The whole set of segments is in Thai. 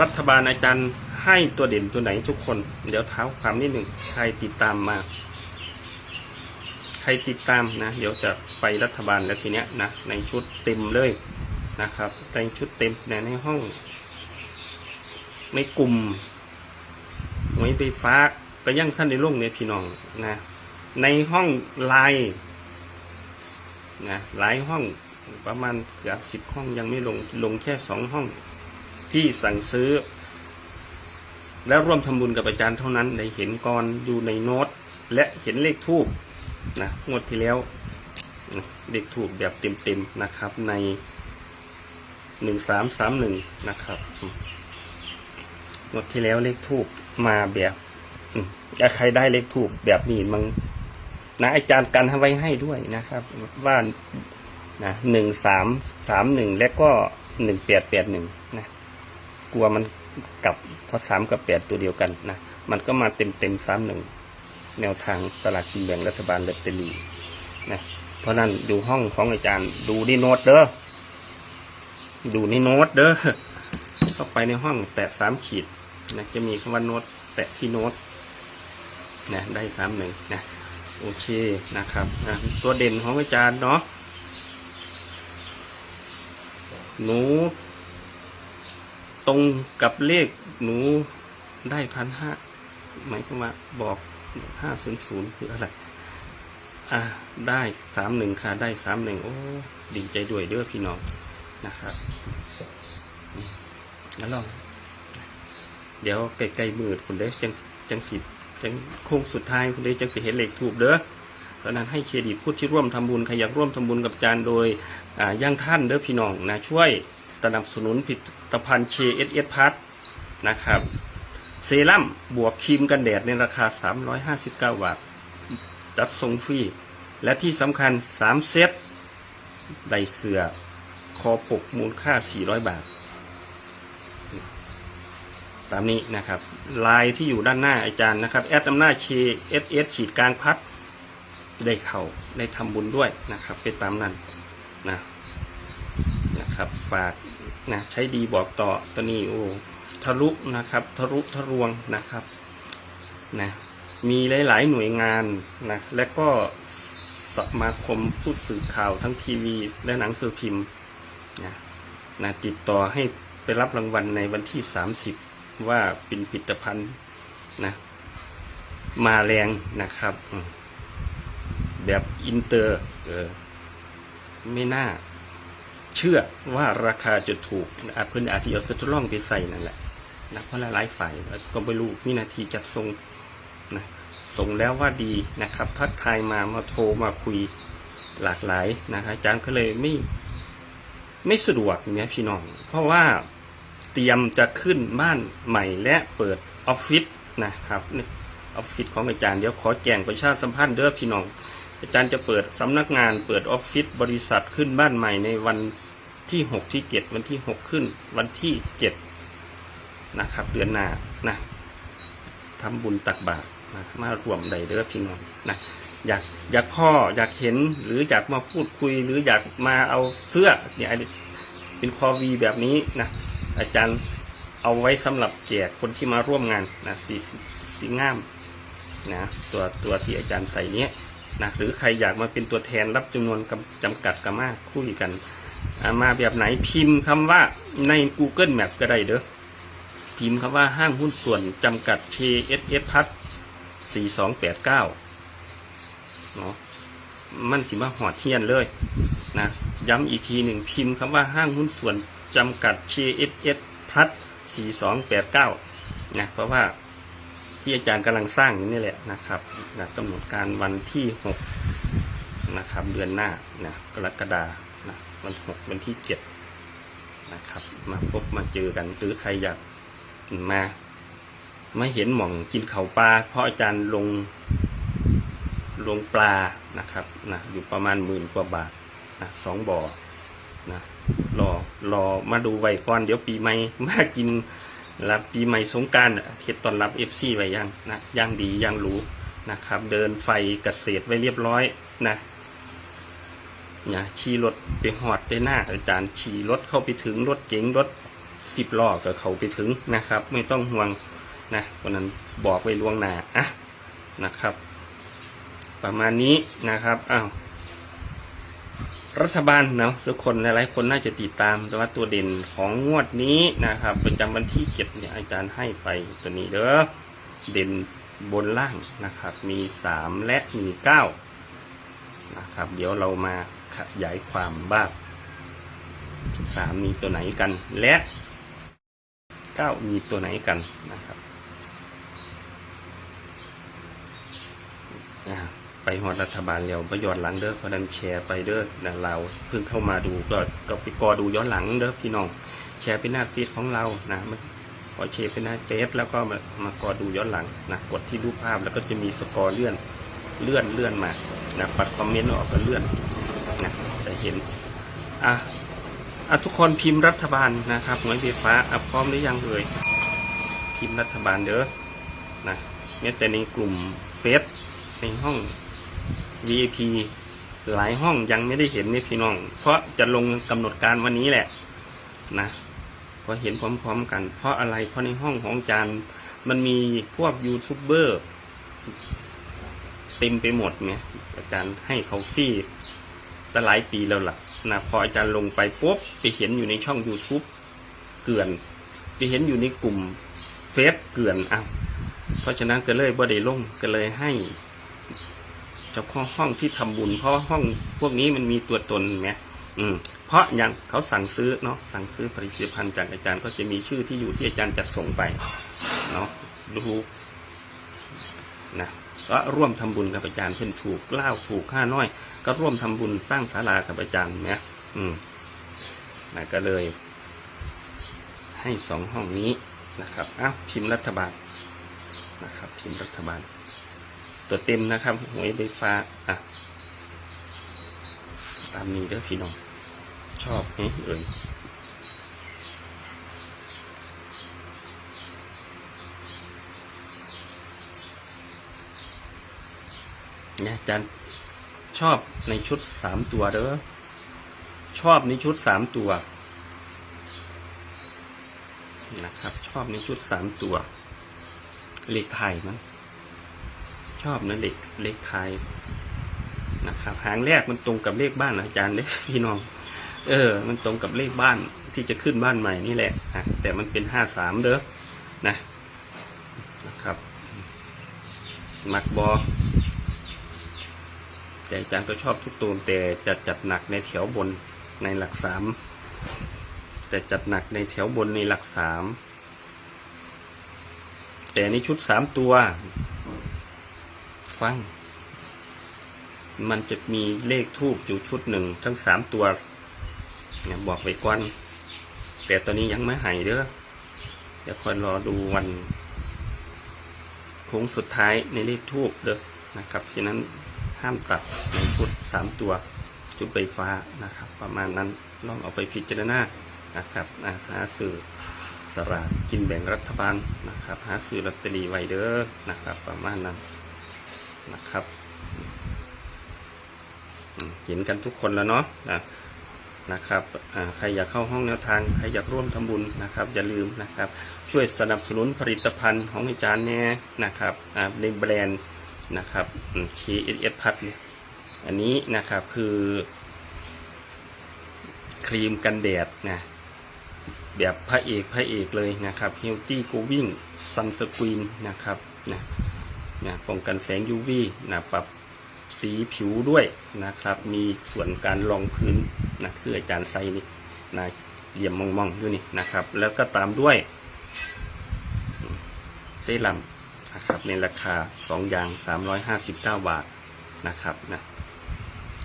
รัฐบาลอาจารย์ให้ตัวเด่นตัวไหนทุกคน เดี๋ยวเท้าความนิดหนึ่งใครติดตามมา ใครติดตามนะ เดี๋ยวจะไปรัฐบาลแล้วทีเนี้ยนะในชุดเต็มเลยนะครับในชุดเต็มในในห้อง ในกลุ่มหวยไฟฟ้าก็ยังท่านในโลกเนี่ยพี่น้องนะในห้องไลน์นะหลายห้องประมาณเกือบสิบห้องยังไม่ลงลงแค่สองห้อง ที่สั่งซื้อ แล้วร่วมทำบุญกับอาจารย์เท่านั้นได้เห็นก่อนอยู่ในโน้ต และเห็นเลขทูบนะงวดที่แล้วเลขทูบแบบเต็มๆนะครับในหนึ่งสามสามหนึ่งนะครับอืมงวดที่แล้วเลขทูบมาแบบถ้าใครได้เลขทูบแบบนี้มันนะอาจารย์กันไว้ให้ด้วยนะครับว่านะหนึ่งสามสามหนึ่งและก็หนึ่งแปดแปดหนึ่งนะ กลัวมันกลับเพราะสามกับแปดตัวเดียวกันนะ มันก็มาเต็มเต็มสามหนึ่งแนวทางสลากกินแบ่งรัฐบาลเลตเตอรี่นะ เพราะนั้นดูห้องของอาจารย์ดูนี่โน้ตเด้อ ดูนี่โน้ตเด้อ เข้าไปในห้องแตะสามขีดนะจะมีคำว่าโน้ตแตะที่โน้ตนะได้สามหนึ่งนะโอเคนะครับอะตัวเด่นของอาจารย์เนาะหนูต ตรงกับเลขหนูได้พันห้าหมายความว่าบอกห้าศูนย์ศูนย์คืออะไร อ่าได้สามหนึ่งค่ะ ได้สามหนึ่งโอ้ ดีใจด้วยเด้อพี่น้องนะครับแล้วลอง เดี๋ยวใกล้ๆมือคุณได้จังจังสิจังโค้งสุดท้ายคุณได้จังสิเห็นเลขถูกเด้อเพราะนั้นให้เครดิตผู้ที่ร่วมทำบุญใครอยากร่วมทำบุญกับอาจารย์โดยอ่าย่างท่านเด้อพี่น้องนะช่วยสนับสนุนผลิต ตภัณฑ์ KSS p a s นะครับ เซรั่มบวกครีมกันแดดในราคา 359 บาทจัดส่งฟรี และที่สำคัญ 3 เซตไดเสือคอปกมูลค่า 400 บาท ตามนี้นะครับ ลายที่อยู่ด้านหน้าอาจารย์นะครับ แอดอำนาจ KSS ขีดกลางพัดได้เข้าได้ทำบุญด้วยนะครับเป็นตามนั้นนะนะครับ ฝาก นะใช้ดีบอกต่อตัวนี้โอ้ทะลุนะครับทะลุทะลวงนะครับนะมีหลาย ๆ หน่วยงานนะและก็สมาคมผู้สื่อข่าวทั้งทีวี และหนังสือพิมพ์นะนะติดต่อให้ไปรับรางวัลในวันที่ 30 ว่าเป็นผลิตภัณฑ์นะมาแรงนะครับ แบบอินเตอร์เออไม่น่า เชื่อว่าราคาจะถูกอาจเพื่อนอาจจะเอาตัวทดลองไปใส่นั่นแหละนะเพราะหลายฝ่ายก็ไม่รู้มีนาทีจัดส่งนะส่งแล้วว่าดีนะครับ ทักทายมามาโทรมาคุยหลากหลายนะครับอาจารย์ก็เลยไม่ไม่สะดวกเนี่ยพี่น้อง เพราะว่าเตรียมจะขึ้นบ้านใหม่และเปิดออฟฟิศนะครับออฟฟิศของอาจารย์เดี๋ยวขอแจ้งประชาสัมพันธ์เด้อพี่น้อง อาจารย์จะเปิดสำนักงานเปิดออฟฟิศบริษัทขึ้นบ้านใหม่ในวันที่หกที่เจ็ดวันที่หกขึ้น วันที่เจ็ดนะครับ เดือนหน้านะทำบุญตักบาตรนะมารวมใดเด้อพี่น้องนะอยากอยากพ่ออยากเห็นหรืออยากมาพูดคุย หรืออยากมาเอาเสื้อเนี่ยเป็นคอวีแบบนี้นะอาจารย์เอาไว้สำหรับแจกคนที่มาร่วมงานนะสีสีงามนะตัวตัวที่อาจารย์ใส่เนี้ย นะหรือใครอยากมาเป็นตัวแทนรับจำนวนกำจำกัดกันมาคุยกันามาแบบไหนพิมพ์คำว่าใน Google Map ก็ได้เด้อพิมพ์คำว่าห้างหุ้นส่วนจำกัด KSS พัท4289เนาะมันถือว่าหอดเทียนเลยนะย้ำอีกทีหนึ่งพิมพ์คำว่าห้างหุ้นส่วนจำกัด KSS พัท4289นะเพราะว่า ที่อาจารย์กำลังสร้างอยู่นี่แหละนะครับนะกำหนดการวันที่หกนะครับเดือนหน้านะกรกฎานะวันหกวันที่เจ็ดนะครับมาพบมาเจอกันหรือใครอยากมาไม่เห็นหม่องกินเขาปลาเพราะอาจารย์ลงลงปลานะครับนะอยู่ประมาณหมื่นกว่าบาทนะสองบ่อนะรอรอมาดูไว้ก่อนเดี๋ยวปีใหม่มากิน รับปีใหม่สงการเทศตอนรับเอฟซีไว้ยังนะย่างดีย่างรู้นะครับ เดินไฟเกษตรไว้เรียบร้อยนะเนะขี่รถไปหอดได้หน้าอาจารย์ขี่รถเข้าไปถึงรถเก๋งรถสิบล้อก็เขาไปถึงนะครับ ไม่ต้องห่วงนะวันนั้นบอกไว้ล่วงหน้าอะนะครับ ประมาณนี้นะครับอ้าว รัฐบาลเนาะทุกคนหลายๆคนน่าจะติดตามแต่ว่าตัวเด่นของงวดนี้นะครับประจำวันที่เจ็ดเนี่ยอาจารย์ให้ไปตัวนี้เด้อเด่นบนล่างนะครับ มีสามและมีเก้านะครับ เดี๋ยวเรามาขยายความบ้างสามมีตัวไหนกัน และเก้ามีตัวไหนกันนะครับอ่า ไปหอดรัฐบาลเร็วไปย้อนหลังเด้อเพราะนั้นแชร์ไปเด้อนะเราเพิ่งเข้ามาดูก็ก็ไปกอดูย้อนหลังเด้อพี่น้องแชร์ไปหน้าฟีดของเรานะมันพอแชร์ไปหน้าเฟซแล้วก็มามากอดูย้อนหลังนะกดที่รูปภาพแล้วก็จะมีสกอร์เลื่อนเลื่อนเลื่อนมานะปัดคอมเมนต์ออกก็เลื่อนนะจะเห็นอะอะทุกคนพิมพ์รัฐบาลนะครับหน่วยไฟฟ้าอะพร้อมหรือยังเอ่ยพิมพ์รัฐบาลเด้อนะเนี่ยแต่ในกลุ่มเฟซในห้อง VIP หลายห้องยังไม่ได้เห็นนี่พี่น้อง เพราะจะลงกำหนดการวันนี้แหละนะพอเห็นพร้อมๆกัน เพราะอะไรเพราะในห้องของอาจารย์มันมีพวกยูทูบเบอร์เต็มไปหมดเนี่ยอาจารย์ให้เขาฟรีตั้งหลายปีแล้วล่ะนะพออาจารย์ลงไปปุ๊บไปเห็นอยู่ในช่อง YouTube เกลื่อนไปเห็นอยู่ในกลุ่มเฟซเกลื่อนอ้าเพราะฉะนั้นก็เลยบ่ได้ลงก็เลยให้ เฉพาะห้องที่ทำบุญ เพราะห้องพวกนี้มันมีตัวตนไหมอืมเพราะอย่างเขาสั่งซื้อเนาะสั่งซื้อผลิตภัณฑ์จากอาจารย์ก็จะมีชื่อที่อยู่ที่อาจารย์จัดส่งไปเนาะรู้นะก็ร่วมทำบุญกับอาจารย์เพื่อนถูกเล่าถูกค่าน้อย ก็ร่วมทำบุญสร้างศาลากับอาจารย์นะอืมนะก็เลย ให้สองห้องนี้นะครับอ้าวพิมพ์รัฐบาลนะครับ พิมพ์รัฐบาล ตัวเต็มนะครับหวยใบฟ้าอะตามนี้เด้อพี่น้อง ชอบไหมเอ่ยเนี่ยอาจารย์ชอบในชุดสามตัวเด้อชอบในชุดสามตัวนะครับ ชอบในชุดสามตัวเลขไทยมั้ง ชอบนะเด็กเลขไทยนะครับหางแรกมันตรงกับเลขบ้านอาจารย์เด้พี่น้อง เออ มันตรงกับเลขบ้านที่จะขึ้นบ้านใหม่นี่แหละนะแต่มันเป็นห้าสามเด้อนะนะครับมักบอแต่อาจารย์ก็ชอบทุกตัวแต่จะจัดหนักในแถวบนในหลักสามแต่จัดหนักในแถวบนในหลักสามแต่ในชุดสามตัว ฟัง มันจะมีเลขทูบอยู่ชุดหนึ่งทั้งสามตัวเนี่ยบอกไว้ก่อน แต่ตอนนี้ยังไม่หายเด้อเดี๋ยวคอยรอดูวันโค้งสุดท้ายในเลขทูบเด้อนะครับฉะนั้นห้ามตัดในชุดสามตัวชุดใบฟ้านะครับ ประมาณนั้นลองเอาไปพิจารณานะครับนะหาสื่อสลากกินแบ่งรัฐบาลนะครับ หาซื้อลอตเตอรี่ไว้เด้อนะครับ ประมาณนั้น นะครับเห็นกันทุกคนแล้วเนาะนะครับใครอยากเข้าห้องแนวทาง ใครอยากร่วมทำบุญนะครับ อย่าลืมนะครับ ช่วยสนับสนุนผลิตภัณฑ์ของอาจารย์เนี่ยนะครับในแบรนด์นะครับคีเอสพัทเนี่ยอันนี้นะครับคือครีมกันแดดนะแบบพระเอกพระเอกเลยนะครับ Healthy Going Sunscreen นะครับนะ นะป้องกันแสง UV นะปรับสีผิวด้วยนะครับ มีส่วนการรองพื้นนะคืออาจารย์ไซนี่นะเหลี่ยมมองๆด้วยนี่นะครับ แล้วก็ตามด้วยเซรั่มนะครับในราคา 2 อย่าง 359 บาทนะครับนะ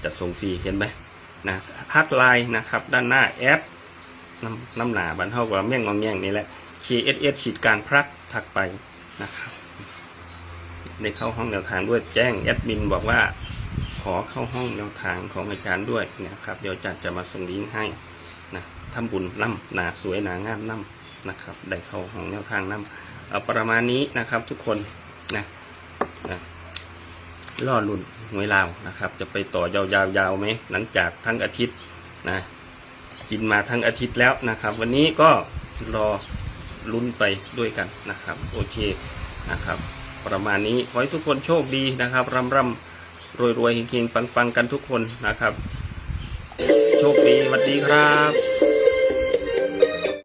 จะส่งฟรีเห็นไหมนะทักไลน์นะครับ ด้านหน้าแอปน้ำน้ำหนาบันเท่ากับแม่งงองแง่งนี่แหละ KSS ขีดการพรักทักไปนะครับ ได้เข้าห้องแนวทางด้วยแจ้งแอดมินบอกว่าขอเข้าห้องแนวทางของอาจารย์ด้วยนะครับ เดี๋ยวจารย์จะมาส่งลิงก์ให้นะทำบุญน้ำหนาสวยหนางามน้ำนะครับ ได้เข้าห้องแนวทางน้ำเอาประมาณนี้นะครับทุกคนนะนะล่อลุ่นหวยลาวนะครับ จะไปต่อยาวๆไหมหลังจากทั้งอาทิตย์นะกินมาทั้งอาทิตย์แล้วนะครับ วันนี้ก็รอลุ้นไปด้วยกันนะครับ โอเคนะครับ ประมาณนี้ขอให้ทุกคนโชคดีนะครับร่ำร่ำรวยรวยๆเฮงๆปังๆกันทุกคนนะครับ โชคดีสวัสดีครับ